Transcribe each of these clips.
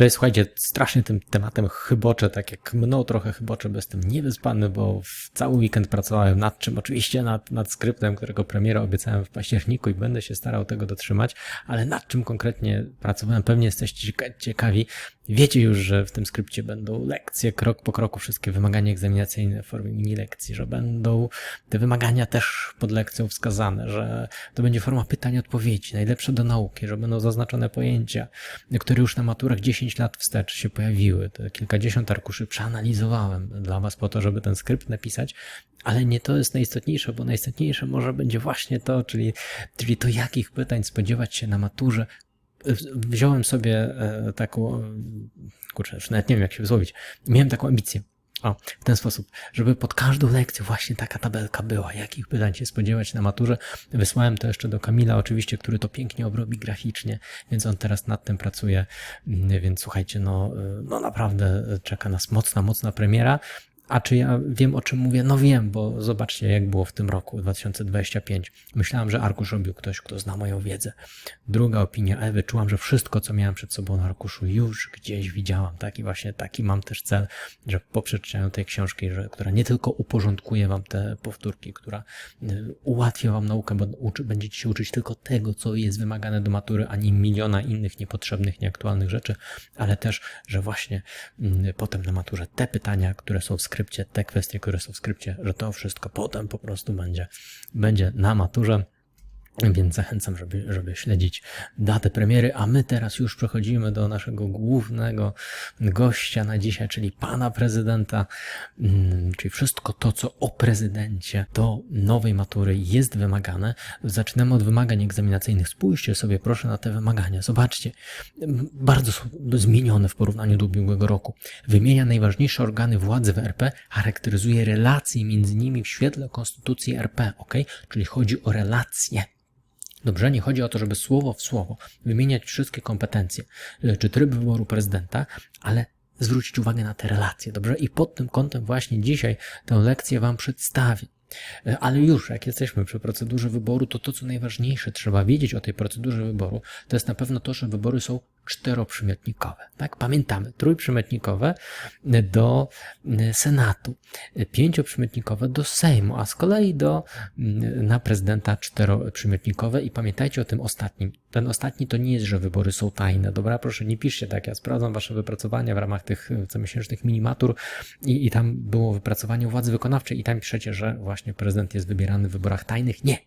Cześć, słuchajcie, strasznie tym tematem chyboczę, tak jak mną trochę chyboczę, bo jestem niewyspany, bo w cały weekend pracowałem nad czym, oczywiście nad, nad skryptem, którego premiera obiecałem w październiku i będę się starał tego dotrzymać, ale nad czym konkretnie pracowałem, pewnie jesteście ciekawi. Wiecie już, że w tym skrypcie będą lekcje, krok po kroku, wszystkie wymagania egzaminacyjne w formie mini lekcji, że będą te wymagania też pod lekcją wskazane, że to będzie forma pytań odpowiedzi, najlepsze do nauki, że będą zaznaczone pojęcia, które już na maturach 10 lat wstecz się pojawiły. Te kilkadziesiąt arkuszy przeanalizowałem dla Was po to, żeby ten skrypt napisać, ale nie to jest najistotniejsze, bo najistotniejsze może będzie właśnie to, czyli, czyli to, jakich pytań spodziewać się na maturze. Wziąłem sobie e, taką, kurczę, już nawet nie wiem jak się wysłowić, miałem taką ambicję, o, w ten sposób, żeby pod każdą lekcją właśnie taka tabelka była, jakich pytań się spodziewać na maturze. Wysłałem to jeszcze do Kamila, oczywiście, który to pięknie obrobi graficznie, więc on teraz nad tym pracuje, mm, więc słuchajcie, no, e, no naprawdę czeka nas mocna, mocna premiera. A czy ja wiem, o czym mówię? No wiem, bo zobaczcie, jak było w tym roku 2025. Myślałem, że arkusz robił ktoś, kto zna moją wiedzę. Druga opinia Ewy, czułam, że wszystko, co miałem przed sobą na arkuszu, już gdzieś widziałam. Tak i właśnie taki mam też cel, że po przeczytaniu tej książki, że, która nie tylko uporządkuje wam te powtórki, która y, ułatwia wam naukę, bo uczy, będziecie się uczyć tylko tego, co jest wymagane do matury, a nie miliona innych niepotrzebnych, nieaktualnych rzeczy, ale też, że właśnie y, potem na maturze te pytania, które są w skrypcie, te kwestie, które są w skrypcie, że to wszystko potem po prostu będzie, będzie na maturze. Więc zachęcam, żeby, żeby śledzić datę premiery, a my teraz już przechodzimy do naszego głównego gościa na dzisiaj, czyli pana prezydenta, mm, czyli wszystko to, co o prezydencie do nowej matury jest wymagane. Zaczynamy od wymagań egzaminacyjnych. Spójrzcie sobie proszę na te wymagania. Zobaczcie, bardzo są zmienione w porównaniu do ubiegłego roku. Wymienia najważniejsze organy władzy w RP, charakteryzuje relacje między nimi w świetle konstytucji RP, ok? Czyli chodzi o relacje. Dobrze, nie chodzi o to, żeby słowo w słowo wymieniać wszystkie kompetencje e, czy tryb wyboru prezydenta, ale zwrócić uwagę na te relacje, dobrze? I pod tym kątem właśnie dzisiaj tę lekcję Wam przedstawię. E, ale już, jak jesteśmy przy procedurze wyboru, to to, co najważniejsze trzeba wiedzieć o tej procedurze wyboru, to jest na pewno to, że wybory są czteroprzymiotnikowe. Tak? Pamiętamy, trójprzymiotnikowe do Senatu, pięcioprzymiotnikowe do Sejmu, a z kolei do, na prezydenta czteroprzymiotnikowe i pamiętajcie o tym ostatnim. Ten ostatni to nie jest, że wybory są tajne. Dobra, proszę, nie piszcie tak. Ja sprawdzam wasze wypracowania w ramach tych comiesięcznych minimatur i, i tam było wypracowanie władzy wykonawczej i tam piszecie, że właśnie prezydent jest wybierany w wyborach tajnych. Nie,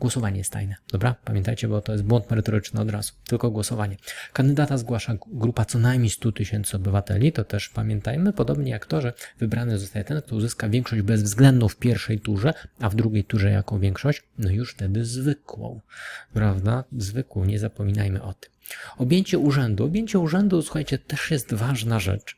Głosowanie jest tajne. Dobra? Pamiętajcie, bo to jest błąd merytoryczny od razu. Tylko głosowanie. Kandydata zgłasza grupa co najmniej 100 tysięcy obywateli. To też pamiętajmy, podobnie jak to, że wybrany zostaje ten, kto uzyska większość bezwzględną w pierwszej turze, a w drugiej turze jaką większość? No już wtedy zwykłą. Prawda? Zwykłą. Nie zapominajmy o tym. Objęcie urzędu. Objęcie urzędu, słuchajcie, też jest ważna rzecz.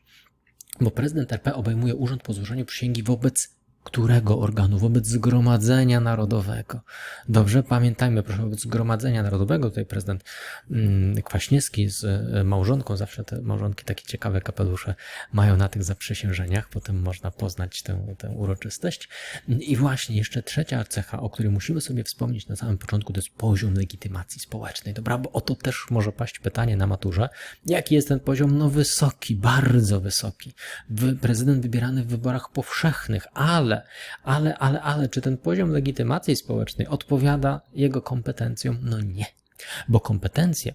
Bo prezydent RP obejmuje urząd po złożeniu przysięgi wobec którego organu? Wobec Zgromadzenia Narodowego. Dobrze, pamiętajmy, proszę, wobec Zgromadzenia Narodowego, tutaj prezydent mm, Kwaśniewski z e, małżonką, zawsze te małżonki takie ciekawe kapelusze mają na tych zaprzysiężeniach, potem można poznać tę, tę uroczystość. I właśnie jeszcze trzecia cecha, o której musimy sobie wspomnieć na samym początku, to jest poziom legitymacji społecznej, dobra, bo o to też może paść pytanie na maturze. Jaki jest ten poziom? No wysoki, bardzo wysoki. Prezydent wybierany w wyborach powszechnych, ale ale, ale, ale, ale, czy ten poziom legitymacji społecznej odpowiada jego kompetencjom? No nie. Bo kompetencje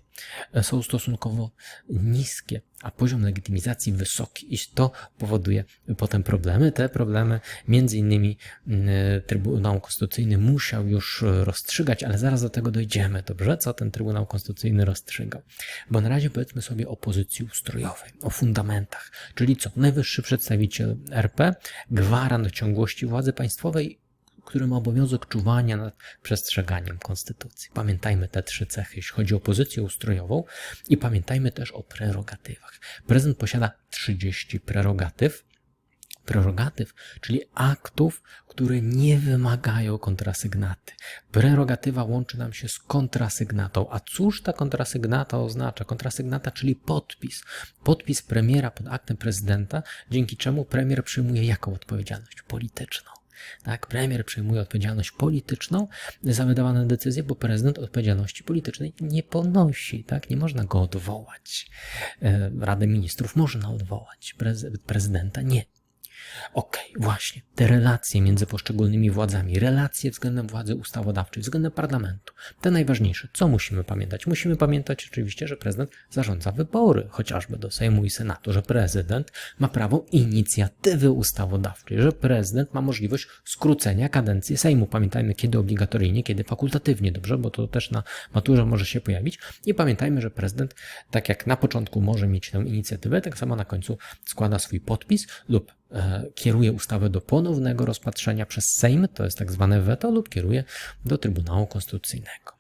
są stosunkowo niskie, a poziom legitymizacji wysoki i to powoduje potem problemy. Te problemy między innymi mm, Trybunał Konstytucyjny musiał już rozstrzygać, ale zaraz do tego dojdziemy, dobrze? Co ten Trybunał Konstytucyjny rozstrzygał? Bo na razie powiedzmy sobie o pozycji ustrojowej, o fundamentach, czyli co? Najwyższy przedstawiciel RP, gwarant ciągłości władzy państwowej który ma obowiązek czuwania nad przestrzeganiem konstytucji. Pamiętajmy te trzy cechy, jeśli chodzi o pozycję ustrojową i pamiętajmy też o prerogatywach. Prezydent posiada 30 prerogatyw, prerogatyw, czyli aktów, które nie wymagają kontrasygnaty. Prerogatywa łączy nam się z kontrasygnatą. A cóż ta kontrasygnata oznacza? Kontrasygnata, czyli podpis. Podpis premiera pod aktem prezydenta, dzięki czemu premier przyjmuje jaką odpowiedzialność polityczną. Tak, premier przejmuje odpowiedzialność polityczną za wydawane decyzje, bo prezydent odpowiedzialności politycznej nie ponosi, tak? Nie można go odwołać. E, Radę Ministrów można odwołać, Prez- prezydenta nie. Okej, właśnie. Te relacje między poszczególnymi władzami, relacje względem władzy ustawodawczej, względem parlamentu, te najważniejsze. Co musimy pamiętać? Musimy pamiętać oczywiście, że prezydent zarządza wybory, chociażby do Sejmu i Senatu, że prezydent ma prawo inicjatywy ustawodawczej, że prezydent ma możliwość skrócenia kadencji Sejmu. Pamiętajmy, kiedy obligatoryjnie, kiedy fakultatywnie, dobrze, bo to też na maturze może się pojawić. I pamiętajmy, że prezydent, tak jak na początku może mieć tę inicjatywę, tak samo na końcu składa swój podpis lub kieruje ustawę do ponownego rozpatrzenia przez Sejm, to jest tak zwane weto, lub kieruje do Trybunału Konstytucyjnego.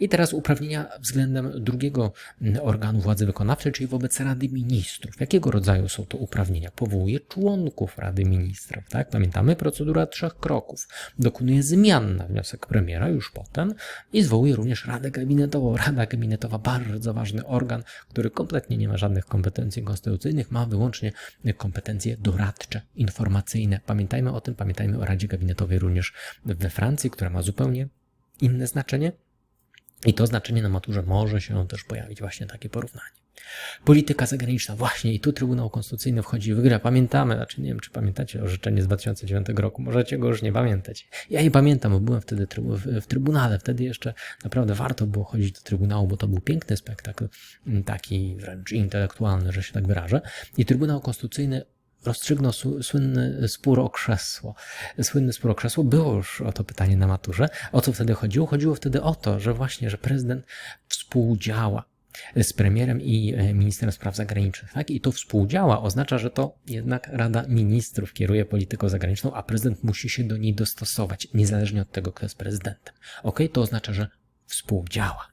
I teraz uprawnienia względem drugiego mm, organu władzy wykonawczej, czyli wobec Rady Ministrów. Jakiego rodzaju są to uprawnienia? Powołuje członków Rady Ministrów. Tak? Pamiętamy procedura trzech kroków. Dokonuje zmian na wniosek premiera już potem i zwołuje również Radę Gabinetową. Rada Gabinetowa, bardzo ważny organ, który kompletnie nie ma żadnych kompetencji konstytucyjnych, ma wyłącznie kompetencje doradcze, informacyjne. Pamiętajmy o tym, pamiętajmy o Radzie Gabinetowej również we Francji, która ma zupełnie inne znaczenie. I to znaczenie na maturze może się też pojawić, właśnie takie porównanie. Polityka zagraniczna, właśnie i tu Trybunał Konstytucyjny wchodzi w grę. Pamiętamy, znaczy nie wiem, czy pamiętacie orzeczenie z 2009 roku, możecie go już nie pamiętać. Ja nie pamiętam, bo byłem wtedy w, Trybunale, wtedy jeszcze naprawdę warto było chodzić do Trybunału, bo to był piękny spektakl, m, taki wręcz intelektualny, że się tak wyrażę. I Trybunał Konstytucyjny rozstrzygnął słynny spór o krzesło. Słynny spór o krzesło, było już o to pytanie na maturze. O co wtedy chodziło? Chodziło wtedy o to, że właśnie, że prezydent współdziała z premierem i e, ministrem spraw zagranicznych. Tak? I to współdziała oznacza, że to jednak Rada Ministrów kieruje polityką zagraniczną, a prezydent musi się do niej dostosować, niezależnie od tego, kto jest prezydentem. Ok, to oznacza, że współdziała.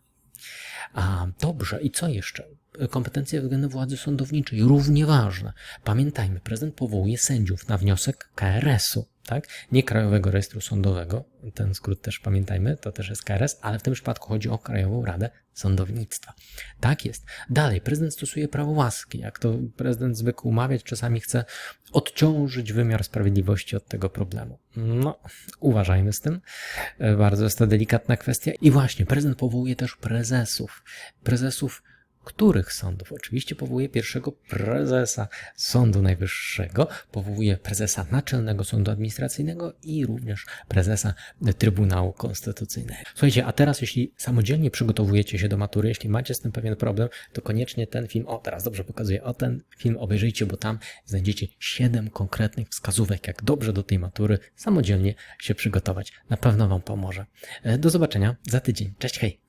Dobrze, i co jeszcze? Kompetencje względem władzy sądowniczej, równie ważne. Pamiętajmy, prezydent powołuje sędziów na wniosek KRS-u, tak? Nie Krajowego Rejestru Sądowego, ten skrót też pamiętajmy, to też jest KRS, ale w tym przypadku chodzi o Krajową Radę Sądownictwa. Tak jest. Dalej, prezydent stosuje prawo łaski. Jak to prezydent zwykł umawiać, czasami chce odciążyć wymiar sprawiedliwości od tego problemu. No, uważajmy z tym. E, Bardzo jest to delikatna kwestia. I właśnie, prezydent powołuje też prezesów. Prezesów których sądów? Oczywiście powołuje pierwszego prezesa Sądu Najwyższego, powołuje prezesa Naczelnego Sądu Administracyjnego i również prezesa Trybunału Konstytucyjnego. Słuchajcie, a teraz jeśli samodzielnie przygotowujecie się do matury, jeśli macie z tym pewien problem, to koniecznie ten film, o teraz dobrze pokazuję, o ten film obejrzyjcie, bo tam znajdziecie 7 konkretnych wskazówek, jak dobrze do tej matury samodzielnie się przygotować. Na pewno Wam pomoże. E, Do zobaczenia za tydzień. Cześć, hej!